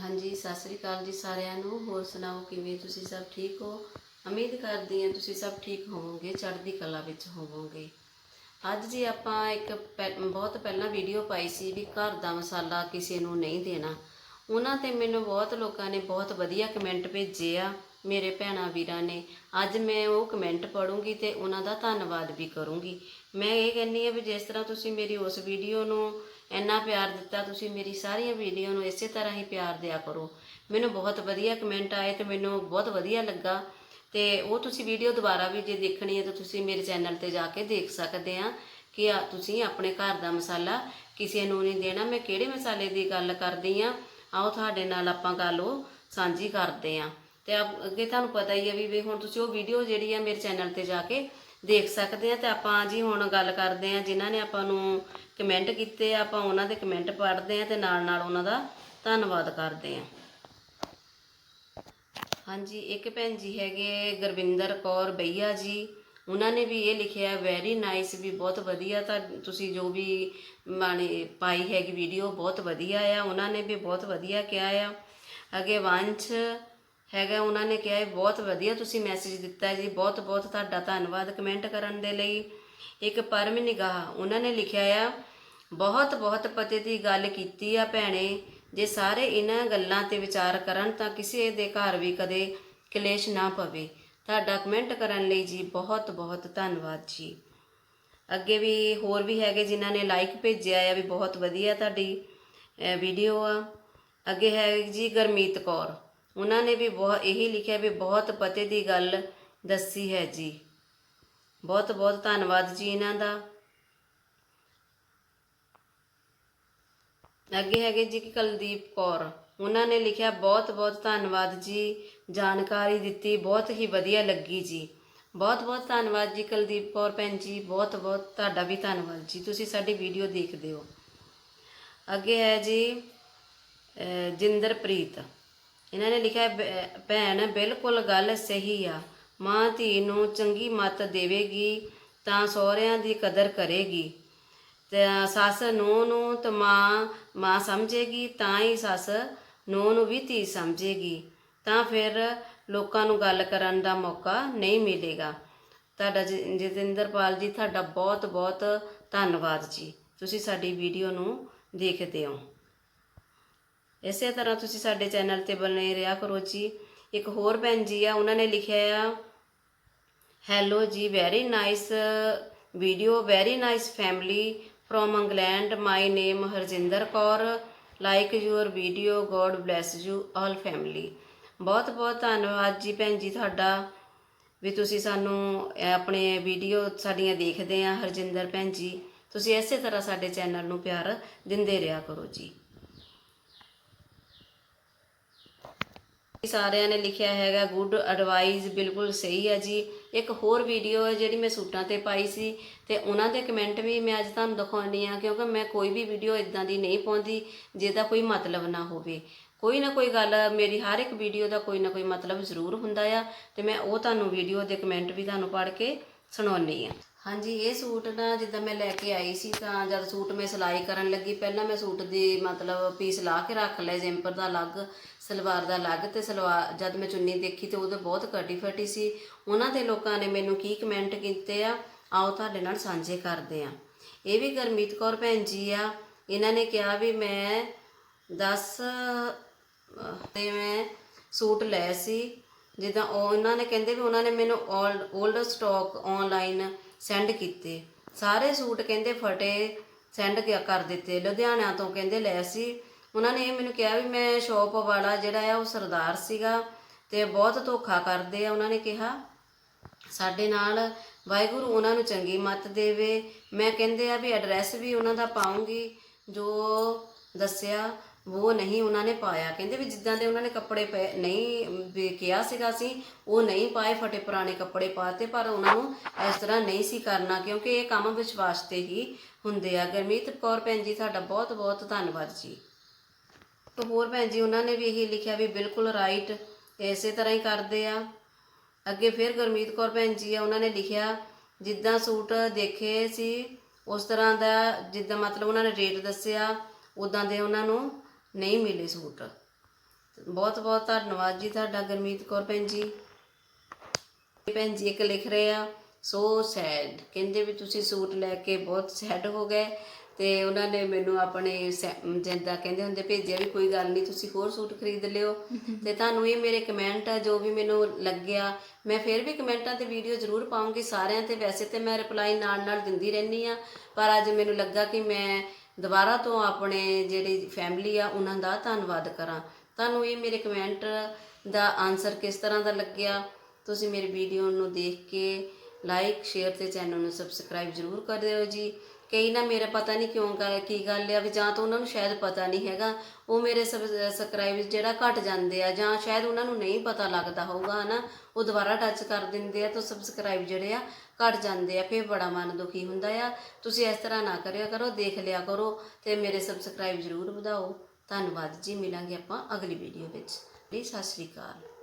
ਹਾਂਜੀ, ਸਤਿ ਸ੍ਰੀ ਅਕਾਲ ਜੀ ਸਾਰਿਆਂ ਨੂੰ। ਹੋਰ ਸੁਣਾਓ, ਕਿਵੇਂ ਤੁਸੀਂ ਸਭ ਠੀਕ ਹੋ? ਉਮੀਦ ਕਰਦੀ ਹਾਂ ਤੁਸੀਂ ਸਭ ਠੀਕ ਹੋਵੋਗੇ, ਚੜ੍ਹਦੀ ਕਲਾ ਵਿੱਚ ਹੋਵੋਗੇ। ਅੱਜ ਜੀ ਆਪਾਂ ਇੱਕ ਪਹਿ- ਬਹੁਤ ਪਹਿਲਾਂ ਵੀਡੀਓ ਪਾਈ ਸੀ ਵੀ ਘਰ ਦਾ ਮਸਾਲਾ ਕਿਸੇ ਨੂੰ ਨਹੀਂ ਦੇਣਾ। ਉਹਨਾਂ ਤੇ ਮੈਨੂੰ ਬਹੁਤ ਲੋਕਾਂ ਨੇ ਬਹੁਤ ਵਧੀਆ ਕਮੈਂਟ ਭੇਜੇ ਆ। ਮੇਰੇ ਭੈਣਾਂ ਵੀਰਾਂ ਨੇ। ਅੱਜ ਮੈਂ ਉਹ ਕਮੈਂਟ ਪੜੂੰਗੀ ਤੇ ਉਹਨਾਂ ਦਾ ਧੰਨਵਾਦ ਵੀ ਕਰੂੰਗੀ। ਮੈਂ ਇਹ ਕਹਿੰਨੀ ਆ ਵੀ ਜਿਸ ਤਰ੍ਹਾਂ ਤੁਸੀਂ ਮੇਰੀ ਉਸ ਵੀਡੀਓ ਨੂੰ ਇੰਨਾ ਪਿਆਰ ਦਿੱਤਾ, ਤੁਸੀਂ ਮੇਰੀ ਸਾਰੀਆਂ ਵੀਡੀਓ ਨੂੰ ਇਸੇ ਤਰ੍ਹਾਂ ਹੀ ਪਿਆਰ ਦਿਆ ਕਰੋ। ਮੈਨੂੰ ਬਹੁਤ ਵਧੀਆ ਕਮੈਂਟ ਆਏ ਤੇ ਮੈਨੂੰ ਬਹੁਤ ਵਧੀਆ ਲੱਗਾ। ਤੇ ਉਹ ਤੁਸੀਂ ਵੀਡੀਓ ਦੁਬਾਰਾ ਵੀ ਜੇ ਦੇਖਣੀ ਹੈ ਤਾਂ ਤੁਸੀਂ ਮੇਰੇ ਚੈਨਲ ਤੇ ਜਾ ਕੇ ਦੇਖ ਸਕਦੇ ਆ ਕਿ ਆ ਤੁਸੀਂ ਆਪਣੇ ਘਰ ਦਾ ਮਸਾਲਾ ਕਿਸੇ ਨੂੰ ਨਹੀਂ ਦੇਣਾ। ਮੈਂ ਕਿਹੜੇ ਮਸਾਲੇ ਦੀ ਗੱਲ ਕਰਦੀ ਆ ਆਓ ਤੁਹਾਡੇ ਨਾਲ ਆਪਾਂ ਗੱਲ ਉਹ ਸਾਂਝੀ ਕਰਦੇ ਆ ਤੇ ਆਪ- ਅੱਗੇ ਤੁਹਾਨੂੰ ਪਤਾ ਹੀ ਹੈ ਵੀ ਵੀ ਹੁਣ ਤੁਸੀਂ ਉਹ ਵੀਡੀਓ ਜਿਹੜੀ ਆ ਮੇਰੇ ਚੈਨਲ ਤੇ ਜਾ ਕੇ ਦੇਖ ਸਕਦੇ ਆ ਤੇ ਆਪਾਂ ਜੀ ਹੁਣ ਗੱਲ ਕਰਦੇ ਆ ਜਿਨ੍ਹਾਂ ਨੇ ਆਪਾਂ ਨੂੰ ਕਮੈਂਟ ਕੀਤੇ ਆ, ਆਪਾਂ ਉਹਨਾਂ ਦੇ ਕਮੈਂਟ ਪੜ੍ਹਦੇ ਆ ਤੇ ਨਾਲ ਨਾਲ ਉਹਨਾਂ ਦਾ ਧੰਨਵਾਦ ਕਰਦੇ ਆ। ਹਾਂਜੀ, ਇੱਕ ਭੈਣ ਜੀ ਹੈਗੇ ਗੁਰਵਿੰਦਰ ਕੌਰ ਬਈਆ ਜੀ, ਉਹਨਾਂ ਨੇ ਵੀ ਇਹ ਲਿਖਿਆ ਵੈਰੀ ਨਾਈਸ ਵੀ ਬਹੁਤ ਵਧੀਆ ਤਾਂ ਤੁਸੀਂ ਜੋ ਵੀ ਮਾਣੇ ਪਾਈ ਹੈਗੀ ਵੀਡੀਓ ਬਹੁਤ ਵਧੀਆ ਆ, ਉਹਨਾਂ ਨੇ ਵੀ ਬਹੁਤ ਵਧੀਆ ਕਿਹਾ ਆ। ਅੱਗੇ ਵੰਸ਼ ਹੈਗਾ, ਉਹਨਾਂ ਨੇ ਕਿਹਾ ਹੈ ਬਹੁਤ ਵਧੀਆ ਤੁਸੀਂ ਮੈਸੇਜ ਦਿੱਤਾ ਜੀ, ਬਹੁਤ ਬਹੁਤ ਤੁਹਾਡਾ ਧੰਨਵਾਦ ਕਮੈਂਟ ਕਰਨ ਦੇ ਲਈ। ਇੱਕ ਪਰਮ ਨਿਗਾਹ, ਉਹਨਾਂ ਨੇ ਲਿਖਿਆ ਆ, ਬਹੁਤ ਬਹੁਤ ਪਤੇ ਦੀ ਗੱਲ ਕੀਤੀ ਆ ਭੈਣੇ, ਜੇ ਸਾਰੇ ਇਹਨਾਂ ਗੱਲਾਂ ਤੇ ਵਿਚਾਰ ਕਰਨ ਤਾਂ ਕਿਸੇ ਦੇ ਘਰ ਵੀ ਕਦੇ ਕਲੇਸ਼ ਨਾ ਪਵੇ। ਤੁਹਾਡਾ ਕਮੈਂਟ ਕਰਨ ਲਈ ਜੀ ਬਹੁਤ ਬਹੁਤ ਧੰਨਵਾਦ ਜੀ। ਅੱਗੇ ਵੀ ਹੋਰ ਵੀ ਹੈਗੇ ਜਿਨ੍ਹਾਂ ਨੇ ਲਾਈਕ ਭੇਜਿਆ ਆ, ਵੀ ਬਹੁਤ ਵਧੀਆ ਤੁਹਾਡੀ ਵੀਡੀਓ ਆ। ਅੱਗੇ ਹੈ ਜੀ ਗਰਮੀਤ ਕੌਰ। ਉਹਨਾਂ ਨੇ ਵੀ ਬਹੁਤ ਇਹੀ ਲਿਖਿਆ ਵੀ ਬਹੁਤ ਪਤੇ ਦੀ ਗੱਲ ਦੱਸੀ ਹੈ ਜੀ। ਬਹੁਤ ਬਹੁਤ ਧੰਨਵਾਦ ਜੀ ਇਹਨਾਂ ਦਾ। ਅੱਗੇ ਹੈਗੇ ਜੀ ਕੁਲਦੀਪ ਕੌਰ। ਉਹਨਾਂ ਨੇ ਲਿਖਿਆ, ਬਹੁਤ ਬਹੁਤ ਧੰਨਵਾਦ ਜੀ, ਜਾਣਕਾਰੀ ਦਿੱਤੀ, ਬਹੁਤ ਹੀ ਵਧੀਆ ਲੱਗੀ ਜੀ। ਬਹੁਤ ਬਹੁਤ ਧੰਨਵਾਦ ਜੀ ਕੁਲਦੀਪ ਕੌਰ ਭੈਣ ਜੀ, ਬਹੁਤ ਬਹੁਤ ਤੁਹਾਡਾ ਵੀ ਧੰਨਵਾਦ ਜੀ। ਤੁਸੀਂ ਸਾਡੀ ਵੀਡੀਓ ਦੇਖਦੇ ਹੋ। ਅੱਗੇ ਹੈ ਜੀ ਜਿੰਦਰਪ੍ਰੀਤ। ਇਹਨਾਂ ਨੇ ਲਿਖਿਆ ਹੈ, ਭੈਣ ਬਿਲਕੁਲ ਗੱਲ ਸਹੀ ਆ। ਮਾਂ ਧੀ ਨੂੰ ਚੰਗੀ ਮੱਤ ਦੇਵੇਗੀ ਤਾਂ ਸਹੁਰਿਆਂ ਦੀ ਕਦਰ ਕਰੇਗੀ। ਤੇ ਸੱਸ ਨੂੰ ਨੂੰ ਤੇ ਮਾਂ ਮਾਂ ਸਮਝੇਗੀ ਤਾਂ ਹੀ ਸੱਸ ਨੂੰ ਨੂੰ ਵੀ ਧੀ ਸਮਝੇਗੀ। ਤਾਂ ਫਿਰ ਲੋਕਾਂ ਨੂੰ ਗੱਲ ਕਰਨ ਦਾ ਮੌਕਾ ਨਹੀਂ ਮਿਲੇਗਾ। ਤੁਹਾਡਾ ਜ- ਜਤਿੰਦਰਪਾਲ ਜੀ ਤੁਹਾਡਾ ਬਹੁਤ ਬਹੁਤ ਧੰਨਵਾਦ ਜੀ। ਤੁਸੀਂ ਸਾਡੀ ਵੀਡੀਓ ਨੂੰ ਦੇਖਦੇ ਹੋ। ਇਸੇ ਤਰ੍ਹਾਂ ਤੁਸੀਂ ਸਾਡੇ ਚੈਨਲ ਤੇ ਬਣੇ ਰਿਹਾ ਕਰੋ ਜੀ। ਇੱਕ ਹੋਰ ਭੈਣ ਜੀ ਆ, ਉਹਨਾਂ ਨੇ ਲਿਖਿਆ ਆ ਹੈਲੋ ਜੀ very nice video very nice family from England my name Harjinder Kaur like your video god bless you all family ਬਹੁਤ ਬਹੁਤ ਧੰਨਵਾਦ ਜੀ ਭੈਣ ਜੀ ਤੁਹਾਡਾ, ਵੀ ਤੁਸੀਂ ਸਾਨੂੰ ਆਪਣੇ ਵੀਡੀਓ ਸਾਡੀਆਂ ਦੇਖਦੇ ਆ ਹਰਜਿੰਦਰ ਭੈਣ ਜੀ। ਤੁਸੀਂ ਇਸੇ ਤਰ੍ਹਾਂ ਸਾਡੇ ਚੈਨਲ ਨੂੰ ਪਿਆਰ ਦਿੰਦੇ ਰਿਹਾ ਕਰੋ ਜੀ। ਸਾਰਿਆਂ ਨੇ ਲਿਖਿਆ ਹੈਗਾ ਗੁੱਡ ਐਡਵਾਈਸ ਬਿਲਕੁਲ ਸਹੀ ਹੈ ਜੀ। ਇੱਕ ਹੋਰ ਵੀਡੀਓ ਹੈ ਜਿਹੜੀ ਮੈਂ ਸੂਟਾਂ ਤੇ ਪਾਈ ਸੀ ਤੇ ਉਹਨਾਂ ਦੇ ਕਮੈਂਟ ਵੀ ਮੈਂ ਅੱਜ ਤੁਹਾਨੂੰ ਦਿਖਾਉਣੀ ਆ ਕਿਉਂਕਿ ਮੈਂ ਕੋਈ ਵੀ ਵੀਡੀਓ ਇਦਾਂ ਦੀ ਨਹੀਂ ਪਾਉਂਦੀ ਜਿਹਦਾ ਕੋਈ ਮਤਲਬ ਨਾ ਹੋਵੇ। ਕੋਈ ਨਾ ਕੋਈ ਗੱਲ, ਮੇਰੀ ਹਰ ਇੱਕ ਵੀਡੀਓ ਦਾ ਕੋਈ ਨਾ ਕੋਈ ਮਤਲਬ ਜ਼ਰੂਰ ਹੁੰਦਾ ਆ ਤੇ ਮੈਂ ਉਹ ਤੁਹਾਨੂੰ ਵੀਡੀਓ ਦੇ ਕਮੈਂਟ ਵੀ ਤੁਹਾਨੂੰ ਪੜ੍ਹ ਕੇ ਸੁਣਾਉਣੀ ਆ ਹਾਂਜੀ, ਇਹ ਸੂਟ ਨਾ ਜਿੱਦਾਂ ਮੈਂ ਲੈ ਕੇ ਆਈ ਸੀ ਤਾਂ ਜਦ ਸੂਟ ਮੈਂ ਸਿਲਾਈ ਕਰਨ ਲੱਗੀ, ਪਹਿਲਾਂ ਮੈਂ ਸੂਟ ਦੀ ਮਤਲਬ ਪੀਸ ਲਾ ਕੇ ਰੱਖ ਲਏ, ਜੈਂਪਰ ਦਾ ਅਲੱਗ, ਸਲਵਾਰ ਦਾ ਅਲੱਗ ਤੇ ਸਲਵਾਰ ਜਦ ਮੈਂ ਚੁੰਨੀ ਦੇਖੀ ਤੇ ਉਹਦੇ ਬਹੁਤ ਕਟੀ ਫਟੀ ਸੀ। ਉਹਨਾਂ ਦੇ ਲੋਕਾਂ ਨੇ ਮੈਨੂੰ ਕੀ ਕਮੈਂਟ ਕੀਤੇ ਆ? ਆਓ ਤੁਹਾਡੇ ਨਾਲ ਸਾਂਝੇ ਕਰਦੇ ਆ ਇਹ ਵੀ ਗਰਮੀਤ ਕੌਰ ਭੈਣ ਜੀ ਆ। ਇਹਨਾਂ ਨੇ ਕਿਹਾ ਵੀ ਮੈਂ 10 ਤੇ ਮੈਂ ਸੂਟ ਲਏ ਸੀ। ਜਿੱਦਾਂ ਉਹ, ਉਹਨਾਂ ਨੇ ਕਹਿੰਦੇ ਵੀ ਉਹਨਾਂ ਨੇ ਮੈਨੂੰ 올ਡ ਸਟਾਕ ਆਨਲਾਈਨ ਸੈਂਡ ਕੀਤੇ। ਸਾਰੇ ਸੂਟ ਕਹਿੰਦੇ ਫਟੇ ਸੈਂਡ ਕਰ ਦਿੱਤੇ। ਲੁਧਿਆਣਾ ਤੋਂ ਕਹਿੰਦੇ ਲੈ ਸੀ। ਉਹਨਾਂ ਨੇ ਇਹ ਮੈਨੂੰ ਕਿਹਾ ਵੀ ਮੈਂ ਸ਼ੌਪ ਵਾਲਾ ਜਿਹੜਾ ਆ, ਉਹ ਸਰਦਾਰ ਸੀਗਾ ਤੇ ਬਹੁਤ ਧੋਖਾ ਕਰਦੇ ਆ। ਉਹਨਾਂ ਨੇ ਕਿਹਾ, ਸਾਡੇ ਨਾਲ ਵਾਹਿਗੁਰੂ ਉਹਨਾਂ ਨੂੰ ਚੰਗੀ ਮੱਤ ਦੇਵੇ। ਮੈਂ ਕਹਿੰਦੇ ਆ ਵੀ ਐਡਰੈਸ ਵੀ ਉਹਨਾਂ ਦਾ ਪਾਉਂਗੀ, ਜੋ ਦੱਸਿਆ। ਉਹ ਨਹੀਂ ਉਹਨਾਂ ਨੇ ਪਾਇਆ। ਕਹਿੰਦੇ ਵੀ ਜਿੱਦਾਂ ਦੇ ਉਹਨਾਂ ਨੇ ਕੱਪੜੇ ਪਏ, ਨਹੀਂ, ਵੀ ਕਿਹਾ ਸੀਗਾ ਸੀ, ਉਹ ਨਹੀਂ ਪਾਏ, ਫਟੇ ਪੁਰਾਣੇ ਕੱਪੜੇ ਪਾਤੇ ਪਰ ਉਹਨਾਂ ਨੂੰ ਇਸ ਤਰ੍ਹਾਂ ਨਹੀਂ ਸੀ ਕਰਨਾ, ਕਿਉਂਕਿ ਇਹ ਕੰਮ ਵਿਸ਼ਵਾਸ ਤੇ ਹੀ ਹੁੰਦੇ ਆ। ਗਰਮੀਤ ਕੌਰ ਭੈਣ ਜੀ, ਤੁਹਾਡਾ ਬਹੁਤ ਬਹੁਤ ਧੰਨਵਾਦ ਜੀ। ਤੇ ਹੋਰ ਭੈਣ ਜੀ, ਉਹਨਾਂ ਨੇ ਵੀ ਇਹੀ ਲਿਖਿਆ ਵੀ ਬਿਲਕੁਲ ਰਾਈਟ ਇਸੇ ਤਰ੍ਹਾਂ ਹੀ ਕਰਦੇ ਆ। ਅੱਗੇ ਫਿਰ ਗੁਰਮੀਤ ਕੌਰ ਭੈਣ ਜੀ ਆ, ਉਹਨਾਂ ਨੇ ਲਿਖਿਆ, ਜਿੱਦਾਂ ਸੂਟ ਦੇਖੇ ਸੀ, ਉਸ ਤਰ੍ਹਾਂ ਦਾ ਜਿੱਦਾਂ ਮਤਲਬ ਉਹਨਾਂ ਨੇ ਰੇਟ ਦੱਸਿਆ ਉਦਾਂ ਦੇ ਉਹਨਾਂ ਨੂੰ ਨਹੀਂ ਮਿਲੇ ਸੂਟ। ਬਹੁਤ ਬਹੁਤ ਧੰਨਵਾਦ ਜੀ ਤੁਹਾਡਾ ਗਰਮੀਤ ਕੌਰ ਭੈਣ ਜੀ। ਭੈਣ ਜੀ ਇੱਕ ਲਿਖ ਰਹੇ ਆ ਸੋ ਸੈਡ ਕਹਿੰਦੇ ਵੀ ਤੁਸੀਂ ਸੂਟ ਲੈ ਕੇ ਬਹੁਤ ਸੈਡ ਹੋ ਗਏ ਤੇ ਉਹਨਾਂ ਨੇ ਮੈਨੂੰ ਆਪਣੇ ਸੈ- ਜਿੱਦਾਂ ਕਹਿੰਦੇ ਹੁੰਦੇ ਭੇਜਿਆ ਵੀ ਕੋਈ ਗੱਲ ਨਹੀਂ, ਤੁਸੀਂ ਹੋਰ ਸੂਟ ਖਰੀਦ ਲਿਓ। ਤੇ ਤੁਹਾਨੂੰ ਇਹ ਮੇਰੇ ਕਮੈਂਟ ਆ, ਜੋ ਵੀ ਮੈਨੂੰ ਲੱਗਿਆ, ਮੈਂ ਫਿਰ ਵੀ ਕਮੈਂਟਾਂ ਤੇ ਵੀਡੀਓ ਜ਼ਰੂਰ ਪਾਉਂਗੀ ਸਾਰਿਆਂ ਤੇ। ਵੈਸੇ ਤੇ ਮੈਂ ਰਿਪਲਾਈ ਨਾਲ ਨਾਲ ਦਿੰਦੀ ਰਹਿੰਦੀ ਆ, ਪਰ ਅੱਜ ਮੈਨੂੰ ਲੱਗਾ ਕਿ ਮੈਂ ਦੁਬਾਰਾ ਤੋਂ ਆਪਣੇ ਜਿਹੜੀ ਫੈਮਿਲੀ ਆ, ਉਹਨਾਂ ਦਾ ਧੰਨਵਾਦ ਕਰਾਂ। ਤੁਹਾਨੂੰ ਇਹ ਮੇਰੇ ਕਮੈਂਟ ਦਾ ਆਨਸਰ ਕਿਸ ਤਰ੍ਹਾਂ ਦਾ ਲੱਗਿਆ? ਤੁਸੀਂ ਮੇਰੀ ਵੀਡੀਓ ਨੂੰ ਦੇਖ ਕੇ ਲਾਈਕ ਸ਼ੇਅਰ ਤੇ ਚੈਨਲ ਨੂੰ ਸਬਸਕ੍ਰਾਈਬ ਜ਼ਰੂਰ ਕਰ ਦਿਓ ਜੀ। ਕਈ ਨਾ ਮੇਰਾ ਪਤਾ ਨਹੀਂ ਕਿਉਂ ਗੱਲ ਕੀ ਗੱਲ ਆ ਵੀ ਜਾਂ ਤਾਂ ਉਹਨਾਂ ਨੂੰ ਸ਼ਾਇਦ ਪਤਾ ਨਹੀਂ ਹੈਗਾ। ਉਹ ਮੇਰੇ ਸਬਸਕ੍ਰਾਈਬ ਜਿਹੜਾ ਘਟ ਜਾਂਦੇ ਆ ਜਾਂ ਸ਼ਾਇਦ ਉਹਨਾਂ ਨੂੰ ਨਹੀਂ ਪਤਾ ਲੱਗਦਾ ਹੋਊਗਾ, ਹਨਾ? ਉਹ ਦੁਬਾਰਾ ਟੱਚ ਕਰ ਦਿੰਦੇ ਆ ਤਾਂ ਸਬਸਕ੍ਰਾਈਬ ਜਿਹੜੇ ਆ ਘਟ ਜਾਂਦੇ ਆ, ਫਿਰ ਬੜਾ ਮਨ ਦੁਖੀ ਹੁੰਦਾ ਆ। ਤੁਸੀਂ ਇਸ ਤਰ੍ਹਾਂ ਨਾ ਕਰਿਆ ਕਰੋ, ਦੇਖ ਲਿਆ ਕਰੋ ਤੇ ਮੇਰੇ ਸਬਸਕ੍ਰਾਈਬ ਜ਼ਰੂਰ ਵਧਾਓ। ਧੰਨਵਾਦ ਜੀ, ਮਿਲਾਂਗੇ ਆਪਾਂ ਅਗਲੀ ਵੀਡੀਓ ਵਿੱਚ। ਜੀ, ਸਤਿ ਸ਼੍ਰੀ ਅਕਾਲ।